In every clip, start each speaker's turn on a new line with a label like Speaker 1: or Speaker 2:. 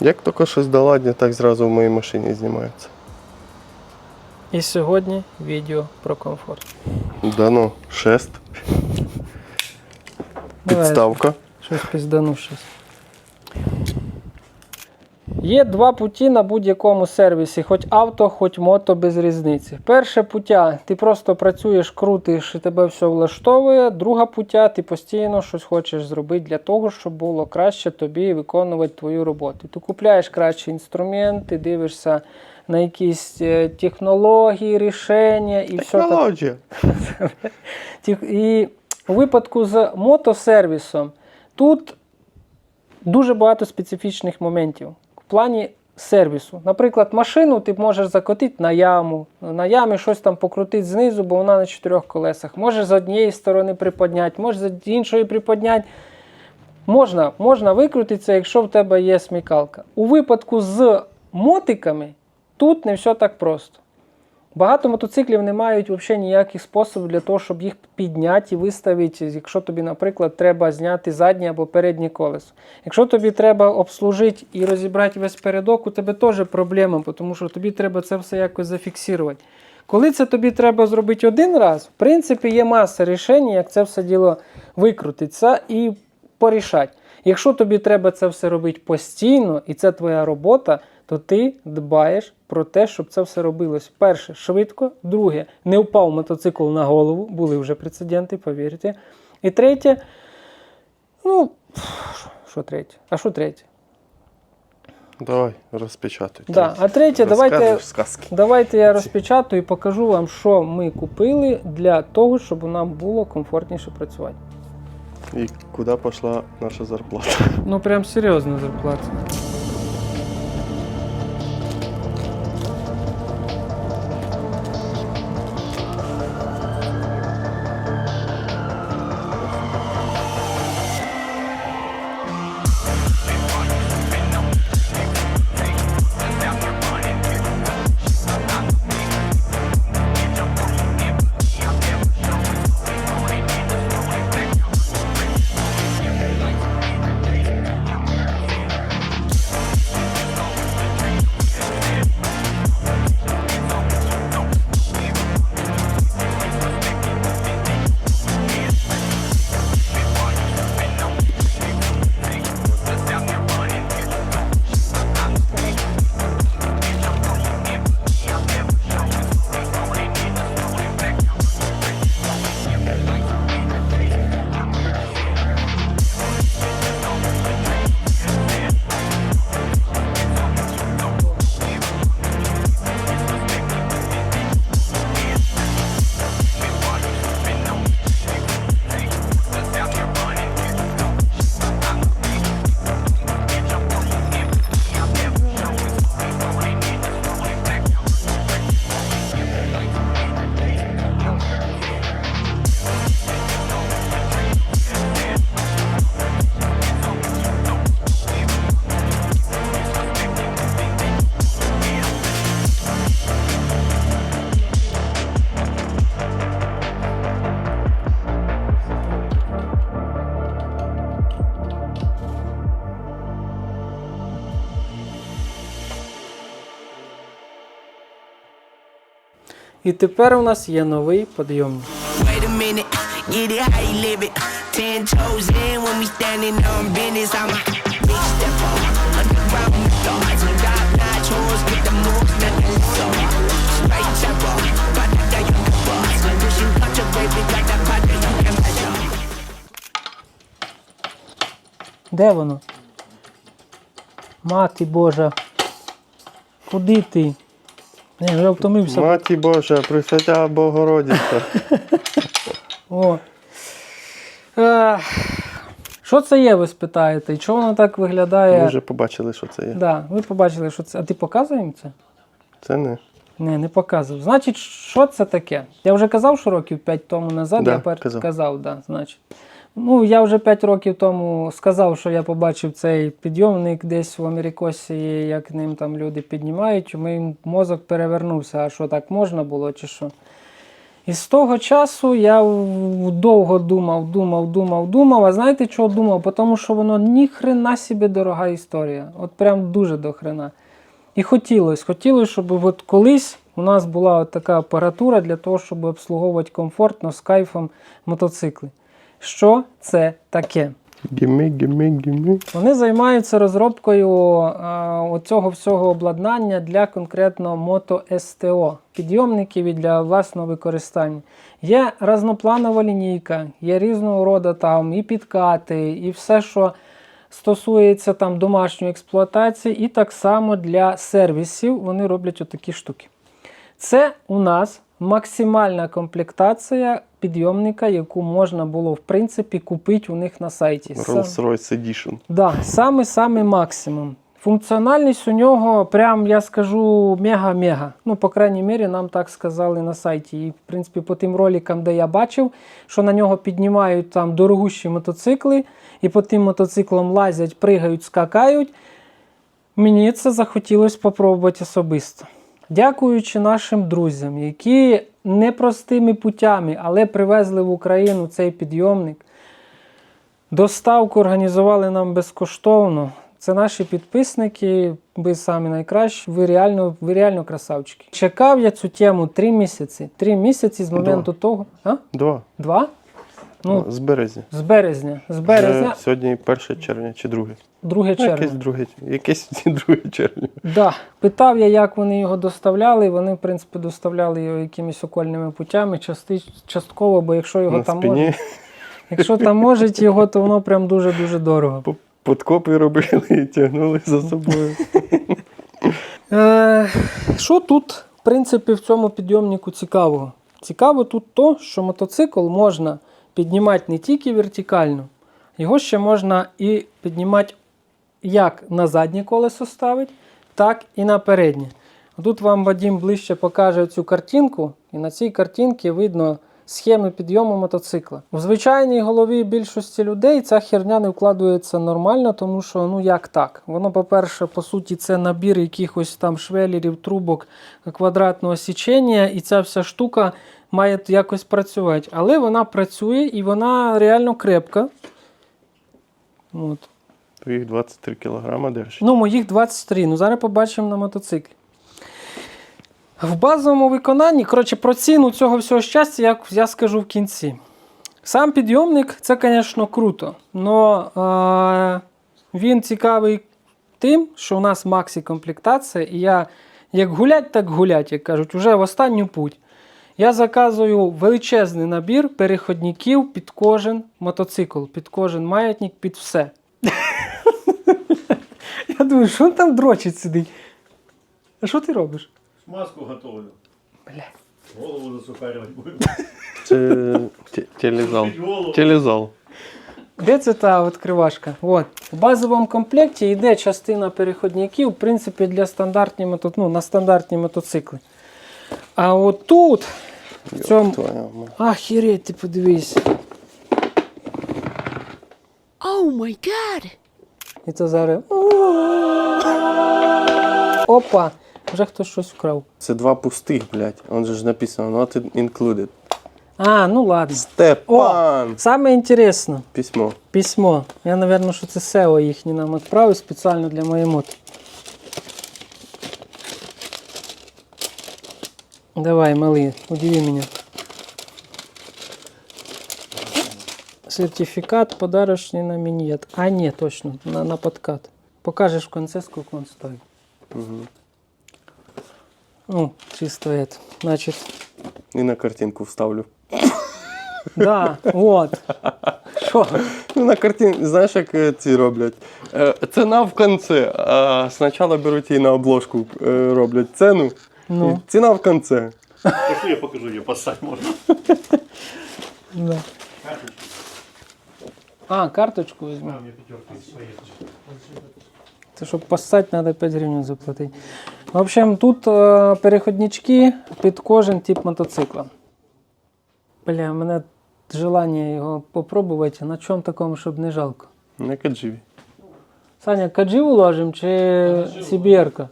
Speaker 1: Як тільки щось доладня, так зразу в моїй машині знімається.
Speaker 2: І сьогодні відео про комфорт.
Speaker 1: Да ну, шест.
Speaker 2: Давай.
Speaker 1: Підставка.
Speaker 2: Щось піздану щось. Є два путі на будь-якому сервісі, хоч авто, хоч мото без різниці. Перше пуття, ти просто працюєш, крутиш і тебе все влаштовує. Друга пуття, ти постійно щось хочеш зробити для того, щоб було краще тобі виконувати твою роботу. Ти купляєш кращі інструменти, дивишся на якісь е, технології, рішення і все так. І у випадку з мотосервісом тут дуже багато специфічних моментів в плані сервісу. Наприклад, машину ти можеш закотити на яму, на ямі щось там покрутити знизу, бо вона на чотирьох колесах. Можеш з однієї сторони приподняти, можеш з іншої приподняти. Можна, можна викрутитися, якщо в тебе є смікалка. У випадку з мотиками тут не все так просто. Багато мотоциклів не мають взагалі ніяких способів для того, щоб їх підняти і виставити, якщо тобі, наприклад, треба зняти заднє або переднє колесо. Якщо тобі треба обслужити і розібрати весь передок, у тебе теж проблема, тому що тобі треба це все якось зафіксувати. Коли це тобі треба зробити один раз, в принципі, є маса рішень, як це все діло викрутиться і порішати. Якщо тобі треба це все робити постійно, і це твоя робота, то ти дбаєш про те, щоб це все робилось. Перше, швидко. Друге, не впав мотоцикл на голову, були вже прецеденти, повірте. І третє, ну, що третє? А що третє?
Speaker 1: Давай, розпечатуй.
Speaker 2: Да. А третє, давайте,
Speaker 1: сказки.
Speaker 2: давайте я розпечатаю і покажу вам, що ми купили для того, щоб нам було комфортніше працювати.
Speaker 1: І куди пішла наша зарплата?
Speaker 2: Ну, прям серйозна зарплата.
Speaker 3: Baby, got that body, you can measure.
Speaker 2: Де воно? Мати Божа. Куди ти? Не, вже втомився.
Speaker 1: Маті Божа, Пресвятя Богородиця.
Speaker 2: О. Е, Що це є, ви спитаєте? І чого воно так виглядає?
Speaker 1: Ми вже побачили, що це є.
Speaker 2: Да, ви побачили, що це. А ти показує їм це?
Speaker 1: Це не.
Speaker 2: Не, не показував. Значить, що це таке? Я вже казав, що років 5 тому назад
Speaker 1: Да,
Speaker 2: я пер...
Speaker 1: казав.
Speaker 2: казав, да, значить. Ну, я вже 5 років тому сказав, що я побачив цей підйомник десь в Америкосі, як ним там люди піднімають. Мій мозок перевернувся, а що так можна було, чи що. І з того часу я довго думав, думав, думав, думав. А знаєте, чого думав? Тому що воно ніхрена собі дорога історія. От прям дуже до хрена. І хотілося, хотілося, щоб от колись у нас була от така апаратура для того, щоб обслуговувати комфортно з кайфом мотоцикли. Що це таке?
Speaker 1: Гімі, гімі, гімі.
Speaker 2: Вони займаються розробкою а, оцього всього обладнання для конкретно мото СТО, підйомників і для власного використання. Є разнопланова лінійка, є різного роду там і підкати, і все, що стосується там домашньої експлуатації, і так само для сервісів вони роблять отакі штуки. Це у нас максимальна комплектація підйомника, яку можна було в принципі купити у них на сайті.
Speaker 1: Rolls-Royce Edition.
Speaker 2: Да, саме саме максимум. Функціональність у нього, прям я скажу, мега-мега. Ну, по крайній мірі, нам так сказали на сайті. І, в принципі, по тим роликам, де я бачив, що на нього піднімають там дорогущі мотоцикли, і по тим мотоциклам лазять, пригають, скакають. Мені це захотілося спробувати особисто. Дякуючи нашим друзям, які непростими путями, але привезли в Україну цей підйомник. Доставку організували нам безкоштовно. Це наші підписники, ви самі найкращі, ви реально, ви реально красавчики. Чекав я цю тему три місяці. Три місяці з моменту того. А?
Speaker 1: Два.
Speaker 2: Два? Ну,
Speaker 1: з березня.
Speaker 2: з березня. З березня,
Speaker 1: Вже Сьогодні 1 червня чи 2.
Speaker 2: 2
Speaker 1: Ну,
Speaker 2: червня.
Speaker 1: якесь друге, якесь 2 червня.
Speaker 2: Да. Питав я, як вони його доставляли. Вони, в принципі, доставляли його якимись окольними путями, части, частково, бо якщо його
Speaker 1: На
Speaker 2: там
Speaker 1: спині
Speaker 2: можуть, якщо там можуть його, то воно прям дуже-дуже дорого.
Speaker 1: подкопи робили і тягнули за собою.
Speaker 2: Е, що тут, в принципі, в цьому підйомнику цікавого? Цікаво тут то, що мотоцикл можна піднімати не тільки вертикально, його ще можна і піднімати як на заднє колесо ставити, так і на переднє. Тут вам Вадим ближче покаже цю картинку, і на цій картинці видно схеми підйому мотоцикла. У звичайній голові більшості людей ця херня не вкладується нормально, тому що ну як так? Воно, по-перше, по суті, це набір якихось там швелерів, трубок квадратного січення, і ця вся штука має якось працювати. Але вона працює і вона реально крепка. От.
Speaker 1: Твоїх 23 кілограма держить.
Speaker 2: Ну, моїх 23. Ну, зараз побачимо на мотоциклі. В базовому виконанні, коротше, про ціну цього всього щастя я, я скажу в кінці. Сам підйомник це, звісно, круто. але він цікавий тим, що у нас максі комплектація, і я як гулять, так гулять, як кажуть, уже в останню путь. Я заказую величезний набір переходників під кожен мотоцикл, під кожен маятник, під все. Я думаю, що він там дрочить сидить? А що ти робиш?
Speaker 4: Маску готовлю.
Speaker 2: Бля.
Speaker 4: Голову засухарювати будемо.
Speaker 1: Телезал. Телезал.
Speaker 2: Де це та відкривашка? От. В базовому комплекті йде частина переходників, в принципі, для стандартні мото... ну, на стандартні мотоцикли. А от тут, в цьому.
Speaker 1: Твоя
Speaker 2: ти подивись.
Speaker 5: Oh my god!
Speaker 2: І це зараз. Опа! Вже хтось щось вкрав.
Speaker 1: Це два пустих, блядь. Он же ж написано not included.
Speaker 2: А, ну ладно.
Speaker 1: Степан!
Speaker 2: Саме інтересно.
Speaker 1: Письмо.
Speaker 2: Письмо. Я, напевно, що це SEO їхні нам відправив спеціально для моєї моти. Давай, малий, удиви мене. Сертификат подарочный на минет. А, ні, точно, на, на подкат. Покажеш в конце, сколько он стоит. Ну, чисто это. Значит,
Speaker 1: І на картинку вставлю.
Speaker 2: да, вот. Що?
Speaker 1: Ну, на картин, знаєш, як ці роблять? Е, Ціна в кінці. А спочатку беруть і на обложку е, роблять ціну.
Speaker 2: Ну.
Speaker 1: І ціна в кінці.
Speaker 4: Пошли, я покажу, її поссать можна.
Speaker 2: Да. А, карточку візьму. Це щоб поссать, треба 5 гривень заплатити. В общем, тут е, переходнички під кожен тип мотоцикла. Бля, у мене желання його попробувати на чому такому, щоб не жалко.
Speaker 1: На кадживі.
Speaker 2: Саня, кадживу ложим чи CBR-ка?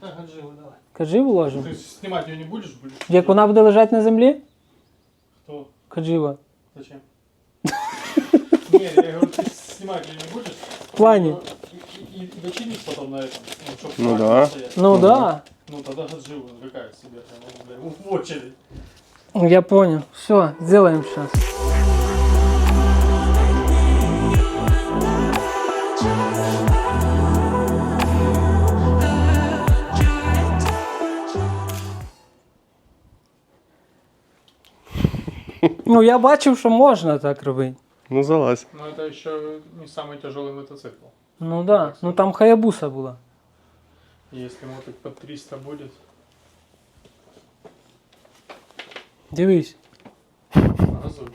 Speaker 2: Кажи вложимо.
Speaker 6: Ну, ти знімати її не будешь. будеш?
Speaker 2: Як вона буде лежать на земле?
Speaker 6: Хто?
Speaker 2: Каджива.
Speaker 6: Зачем? Ні, я говорю, ти знімати її не будеш?
Speaker 2: В плані.
Speaker 6: І, і, і на этом. Ну,
Speaker 1: ну да.
Speaker 6: Ну,
Speaker 2: ну. Да.
Speaker 6: Ну тогда Гадживу развлекает себе в очередь.
Speaker 2: Я понял. Все, сделаем сейчас. Ну, я бачив, що можна так робити.
Speaker 1: Ну залазь.
Speaker 6: Но это еще не самый тяжелый мотоцикл.
Speaker 2: Ну да. Ну там хаябуса була.
Speaker 6: Если мотик под 300 будет,
Speaker 2: Дивись.
Speaker 6: газуй.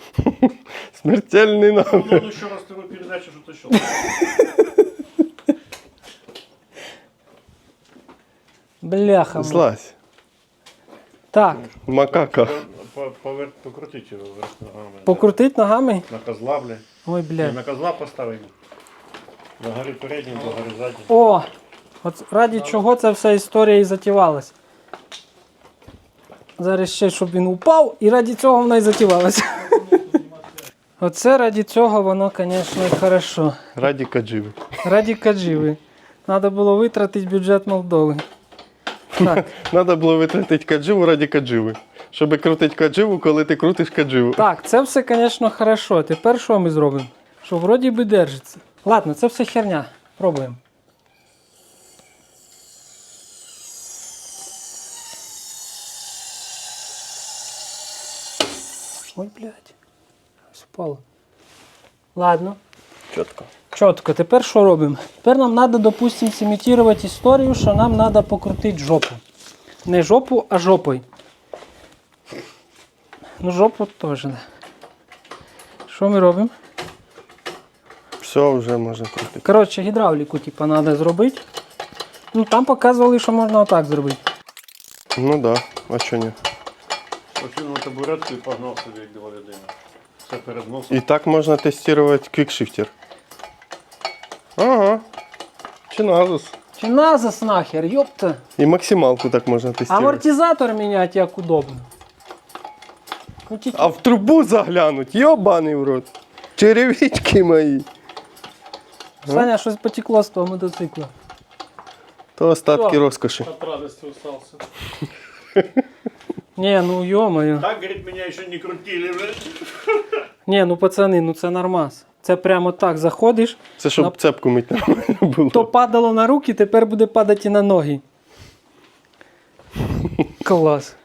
Speaker 1: Смертельний
Speaker 4: Ну,
Speaker 1: нам.
Speaker 4: ну, еще раз вторую передачу, что-то еще.
Speaker 2: Бляха.
Speaker 1: Злазь.
Speaker 2: Так,
Speaker 1: Макака.
Speaker 4: Покрутить его вверх ногами.
Speaker 2: покрутить ногами.
Speaker 4: На козла, бля.
Speaker 2: Ой, бля.
Speaker 4: На козла поставим. На горі передній, на горі задній.
Speaker 2: О! От раді чого ця вся історія і затівалась. Зараз ще, щоб він упав, і раді цього вона і затівалася. Оце раді цього воно, звісно, і хорошо.
Speaker 1: Раді кадживи.
Speaker 2: Раді кадживи. Треба було витратити бюджет Молдови. Так,
Speaker 1: Треба було витратити кадживу раді кадживи. Щоб крутити кадживу, коли ти крутиш кадживу.
Speaker 2: так, це все, звісно, хорошо. Тепер що ми зробимо? Що вроді би держиться. Ладно, це все херня. Пробуємо. Ой, блядь. Впало. Ладно.
Speaker 1: Чітко.
Speaker 2: Чітко, тепер що робимо? Тепер нам треба, допустимо, симітувати історію, що нам треба покрутити жопу. Не жопу, а жопою. Ну, жопу теж. Що ми робимо?
Speaker 1: Все вже можна крутити.
Speaker 2: Коротше, гідравліку, типу, треба зробити. Ну, там показували, що можна отак зробити.
Speaker 1: Ну да, а що ні?
Speaker 4: Пошли на табуретку і погнав собі, як дива людина. Все перед носом.
Speaker 1: І так можна тестувати квікшифтер. Ага. Чи назус.
Speaker 2: Чи назас нахер, йопта.
Speaker 1: І максималку так можна тестувати.
Speaker 2: Амортизатор міняти як удобно. Ну, тільки...
Speaker 1: А в трубу заглянуть, йобаний в рот. Черевички мої.
Speaker 2: Саня, щось потекло з того мотоцикла.
Speaker 1: То остатки
Speaker 2: Що?
Speaker 1: розкоші.
Speaker 6: От радости устался.
Speaker 2: Ні, ну йомаю.
Speaker 4: Так, говорит, меня еще не крутили, блядь.
Speaker 2: Ні, ну пацани, ну це нормас. Це прямо так заходиш,
Speaker 1: Це щоб
Speaker 2: На-
Speaker 1: цепку мить нормально було.
Speaker 2: то падало на руки, тепер буде падати і на ноги. Клас.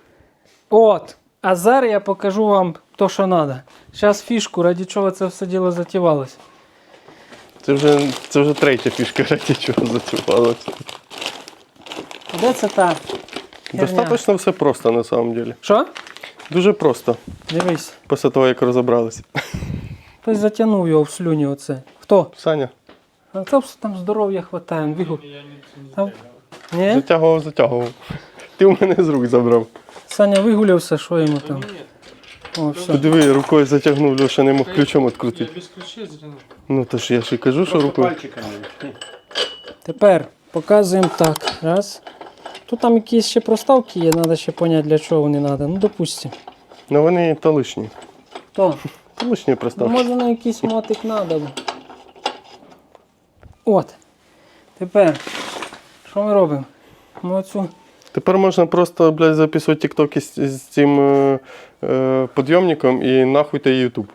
Speaker 2: От. А зараз я покажу вам то, що треба. Зараз фішку, раді чого це все діло затівалося.
Speaker 1: Це вже, це вже третя фішка, раді чого заціпалося.
Speaker 2: Де це та? херня?
Speaker 1: Достаточно все просто на самом деле.
Speaker 2: Що?
Speaker 1: Дуже просто,
Speaker 2: Дивись.
Speaker 1: після того, як розібралися.
Speaker 2: Хтось затягнув його в слюні оце. Хто?
Speaker 1: Саня,
Speaker 2: А хто б там здоров'я хватає?
Speaker 6: не
Speaker 2: Там- Ні?
Speaker 1: затягував, затягував. Ти у мене з рук забрав.
Speaker 2: Саня вигулявся, що йому там. О, все.
Speaker 1: Диви, рукою затягнув, Льоша не мог ключом
Speaker 6: я
Speaker 1: відкрутити.
Speaker 6: без ключей затянул.
Speaker 1: Ну то ж я ж і кажу, що рукою.
Speaker 4: пальчиками.
Speaker 2: Тепер показуємо так. Раз. Тут там якісь ще проставки є, треба ще поняти, для чого вони треба. Ну, допустимо.
Speaker 1: Ну вони то лишні.
Speaker 2: То.
Speaker 1: То лишні
Speaker 2: Ну,
Speaker 1: проставки.
Speaker 2: може на якийсь мотик треба. От. Тепер. Що ми робимо? Ми оцю.
Speaker 1: Тепер можна просто, блядь, записувати тіктоки з, з цим е, е, підйомником і нахуй та Ютуб.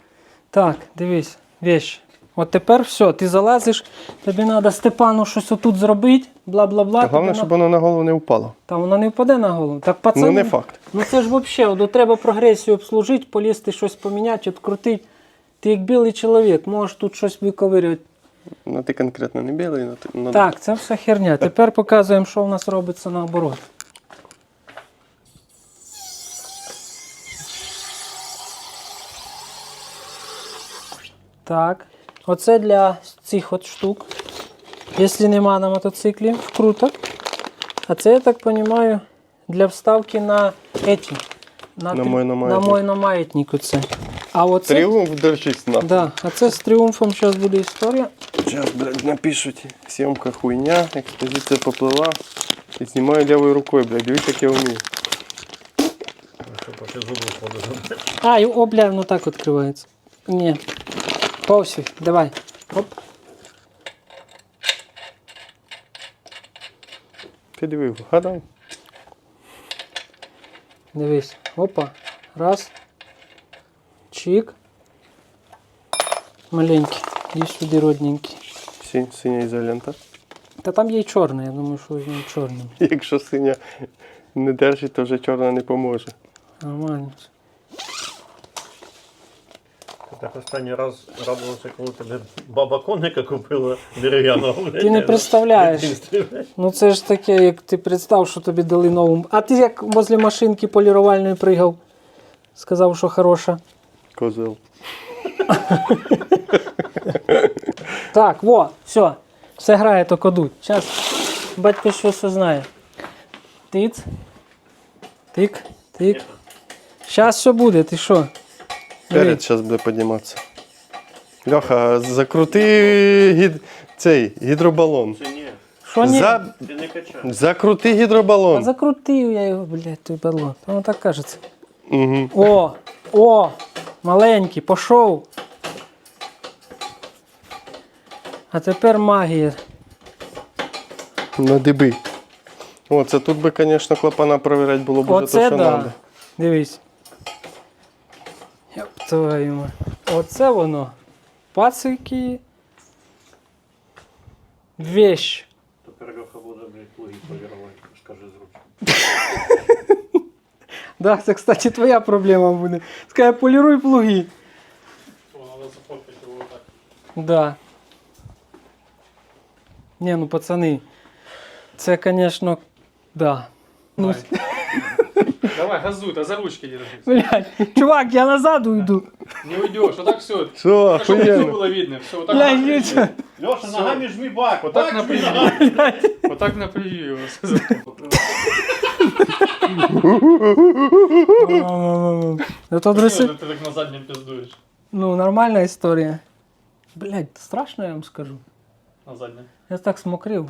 Speaker 2: Так, дивись, вещь. От тепер все, ти залазиш, тобі треба Степану щось отут зробити, бла-бла-бла.
Speaker 1: Головне, щоб воно на голову не впало.
Speaker 2: Та воно не впаде на голову. Так, пацани,
Speaker 1: Ну не факт.
Speaker 2: Ну це ж взагалі, треба прогресію обслужити, полізти щось поміняти, відкрутити. Ти як білий чоловік, можеш тут щось виковирювати.
Speaker 1: Ну ти конкретно не білий, ну ти. Ну,
Speaker 2: Так, це все херня. Тепер показуємо, що в нас робиться наоборот. Так. Оце для цих от штук. Якщо нема на мотоциклі вкруток. А це, я так розумію, для вставки на еті.
Speaker 1: На
Speaker 2: трі-
Speaker 1: мой- на
Speaker 2: на
Speaker 1: маятник.
Speaker 2: мой на маятник оце. А оце,
Speaker 1: Тріумф держись на.
Speaker 2: да, а це з тріумфом зараз буде історія.
Speaker 1: Сейчас, блядь, напишуть. Съемка хуйня, экспозиция поплыла. И снимаю левой рукой, блядь. Дивись, как я умею.
Speaker 4: Щоб поки зуби ходили.
Speaker 2: А, і о, бля, ну так відкривається. Ні. Повсі, давай. Оп.
Speaker 1: Ти диви, вгадай.
Speaker 2: Дивись. Опа. Раз. Чик. Маленький. І сюди родненький.
Speaker 1: Синь, синя ізолента.
Speaker 2: Та там є й чорний, я думаю, що він чорний.
Speaker 1: Якщо синя не держить, то вже чорна не поможе.
Speaker 2: Нормально.
Speaker 4: Так останній раз радувався, коли тобі баба коника купила дерев'яного.
Speaker 2: Ти не представляєш. Ну це ж таке, як ти представ, що тобі дали нову. А ти як возле машинки полірувальної пригав? Сказав, що хороша.
Speaker 1: Козел.
Speaker 2: Так, во, все. Все грає, то кодуть. Зараз батько щось знає. Тиц. Тик, тик. Зараз все буде, ти що?
Speaker 1: Перед зараз буде підніматися. Льоха, закрути гід... цей гідробалон.
Speaker 4: Ні?
Speaker 2: Що ні?
Speaker 1: За...
Speaker 4: Ти не качай.
Speaker 1: Закрути
Speaker 2: А
Speaker 1: гідробалон.
Speaker 2: Закрутив я його, блядь, той балон. Воно так кажеться.
Speaker 1: Угу.
Speaker 2: О! О! Маленький, пішов. А тепер магія.
Speaker 1: На диби. О, це тут би, звісно, клапана перевіряти було б уже
Speaker 2: Оце
Speaker 1: то, що
Speaker 2: да.
Speaker 1: треба.
Speaker 2: Дивись. Мать. Оце воно. Пацики. Вещь.
Speaker 4: Тепер Льоха буде, плуги полірувати, скажи зручно.
Speaker 2: Да, це, кстати, твоя проблема буде. Скажи, поліруй плуги.
Speaker 6: Надо так.
Speaker 2: Да. Не, ну пацани. Це, конечно, да. Ну,
Speaker 6: Давай, газуй, а за ручки держись.
Speaker 2: блядь, чувак, я назад уйду.
Speaker 6: Не уйдешь, вот так все.
Speaker 1: Що,
Speaker 6: Чтобы все
Speaker 1: охуєнно.
Speaker 6: было видно. Все, вот так
Speaker 2: Блядь,
Speaker 6: напряги.
Speaker 2: нічого.
Speaker 4: Льоша, ногами жми бак,
Speaker 6: Вот так
Speaker 4: жми
Speaker 6: напряги.
Speaker 4: ногами.
Speaker 6: Вот так напряги его.
Speaker 2: Это адреси...
Speaker 6: Ты так на заднем пиздуешь.
Speaker 2: Ну, нормальна історія. Блядь, страшно, я вам скажу.
Speaker 6: На заднем.
Speaker 2: Я так смокрив.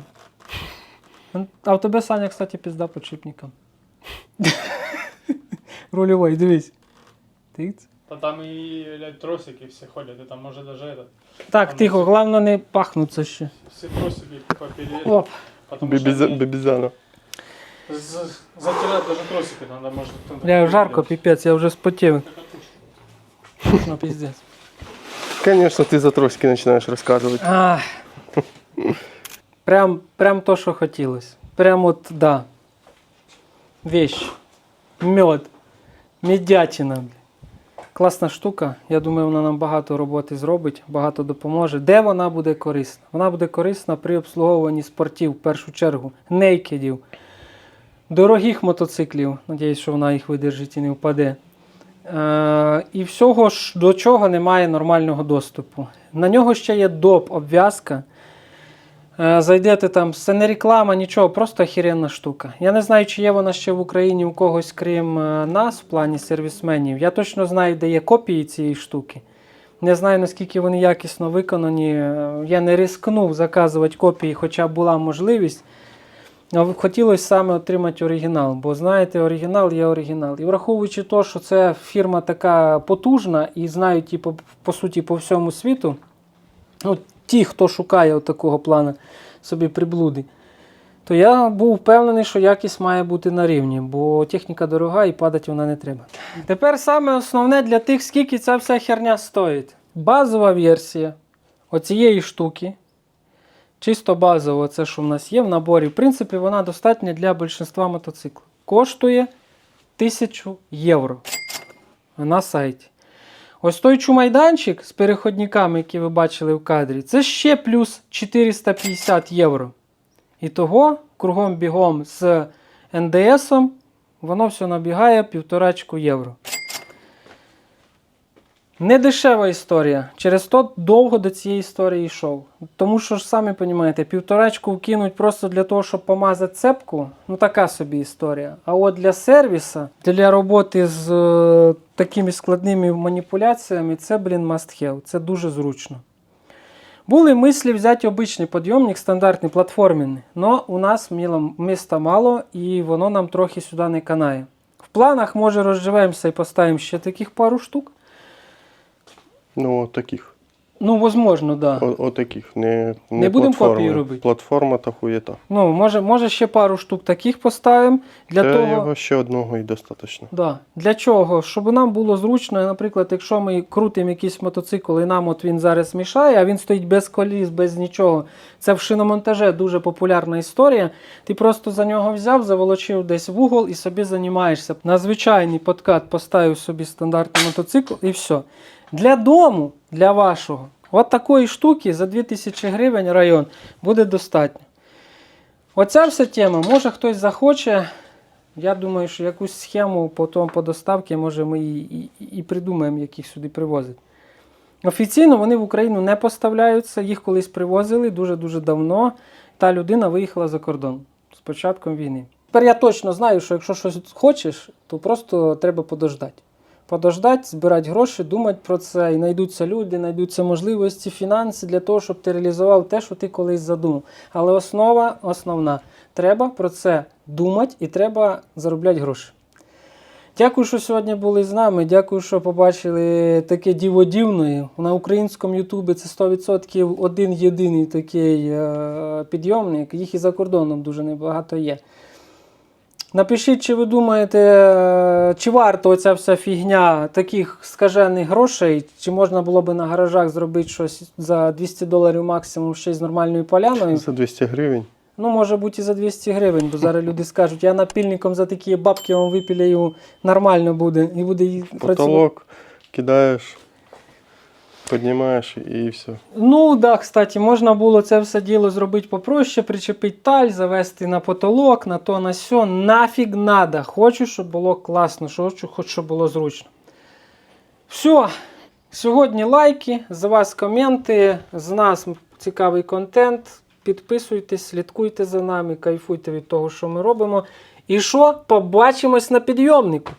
Speaker 2: А в тебе, Саня, кстати, пізда подшипником. Рульовий, дивись. Тиць.
Speaker 6: Да там и блядь, тросики все ходят, и там может даже этот.
Speaker 2: Так,
Speaker 6: Там
Speaker 2: тихо,
Speaker 6: всі-
Speaker 2: головне не пахнуться ще.
Speaker 6: Все тросики поперед.
Speaker 2: Оп.
Speaker 6: Потому что
Speaker 1: Бібіза-
Speaker 6: они-
Speaker 1: Бібізяна.
Speaker 6: з- затирать даже тросики надо, может. кто-то
Speaker 2: Бля,
Speaker 6: такой
Speaker 2: жарко,
Speaker 6: делает.
Speaker 2: піпець, я вже спотів. Ну, піздець.
Speaker 1: Звісно, ти за троськи починаєш розказувати.
Speaker 2: Ах. Прям, прям то, що хотілося. Прям от, да. Вещь. Мед. Медятина. Класна штука. Я думаю, вона нам багато роботи зробить, багато допоможе. Де вона буде корисна? Вона буде корисна при обслуговуванні спортів в першу чергу, нейкедів, дорогих мотоциклів. Надіюсь, що вона їх видержить і не впаде. Е, і всього до чого немає нормального доступу. На нього ще є доп обв'язка. Е, Зайдете там, це не реклама, нічого, просто охеренна штука. Я не знаю, чи є вона ще в Україні у когось, крім е, нас, в плані сервісменів. Я точно знаю, де є копії цієї штуки. Не знаю, наскільки вони якісно виконані. Е, Я не рискнув заказувати копії, хоча була можливість. Хотілося саме отримати оригінал, бо знаєте, оригінал є оригінал. І враховуючи те, що це фірма така потужна і знають типу, по суті по всьому світу, ну, ті, хто шукає такого плану собі приблуди, то я був впевнений, що якість має бути на рівні, бо техніка дорога і падати вона не треба. Тепер саме основне для тих, скільки ця вся херня стоїть. Базова версія оцієї штуки. Чисто базово, це що в нас є в наборі. В принципі, вона достатня для більшинства мотоциклів. Коштує 1000 євро на сайті. Ось той чумайданчик з переходниками, які ви бачили в кадрі, це ще плюс 450 євро. І того, кругом бігом з НДСом, воно все набігає півторачку євро. Не дешева історія. Через то довго до цієї історії йшов. Тому що ж самі розумієте, півторачку вкинуть просто для того, щоб помазати цепку. Ну така собі історія. А от для сервіса, для роботи з е, такими складними маніпуляціями, це, блін, must have. Це дуже зручно. Були мислі взяти обичний підйомник, стандартний платформенний, але у нас міста мало і воно нам трохи сюди не канає. В планах, може, розживемося і поставимо ще таких пару штук.
Speaker 1: Ну, таких.
Speaker 2: Ну, возможно, да.
Speaker 1: О, отаких. Не, не,
Speaker 2: Не будемо копії робити?
Speaker 1: Платформа та хуєта.
Speaker 2: Ну, може, може ще пару штук таких поставимо. Для
Speaker 1: Для
Speaker 2: того,
Speaker 1: його ще одного і достатньо.
Speaker 2: Да. Для чого? Щоб нам було зручно, наприклад, якщо ми крутимо якийсь мотоцикл і нам от він зараз мішає, а він стоїть без коліс, без нічого. Це в шиномонтаже дуже популярна історія. Ти просто за нього взяв, заволочив десь в угол і собі займаєшся. На звичайний подкат поставив собі стандартний мотоцикл і все. Для дому, для вашого, от такої штуки за 2000 гривень район буде достатньо. Оця вся тема, може хтось захоче. Я думаю, що якусь схему потім по доставці, може, ми і, і, і придумаємо, як їх сюди привозити. Офіційно вони в Україну не поставляються, їх колись привозили дуже-дуже давно. Та людина виїхала за кордон з початком війни. Тепер я точно знаю, що якщо щось хочеш, то просто треба подождати. Подождати, збирати гроші, думати про це, і знайдуться люди, знайдуться можливості, фінанси для того, щоб ти реалізував те, що ти колись задумав. Але основа основна. Треба про це думати і треба заробляти гроші. Дякую, що сьогодні були з нами. Дякую, що побачили таке діво дівної. На українському Ютубі це 100% один єдиний такий е, підйомник. Їх і за кордоном дуже небагато є. Напишіть, чи ви думаєте, е, чи варто оця вся фігня таких скажених грошей, чи можна було би на гаражах зробити щось за 200 доларів максимум ще з нормальною поляною.
Speaker 1: За 200 гривень.
Speaker 2: Ну, може бути і за 200 гривень, бо зараз люди скажуть, я напільником за такі бабки вам випіляю, нормально буде. І буде і працювати.
Speaker 1: Потолок кидаєш, піднімаєш і все.
Speaker 2: Ну, так, да, кстати, можна було це все діло зробити попроще, причепити таль, завести на потолок, на то, на сьо. Нафіг надо. Хочу, щоб було класно, хочу, хоч щоб було зручно. Все. Сьогодні лайки, з вас коменти, з нас цікавий контент. Підписуйтесь, слідкуйте за нами, кайфуйте від того, що ми робимо. І що? Побачимось на підйомнику.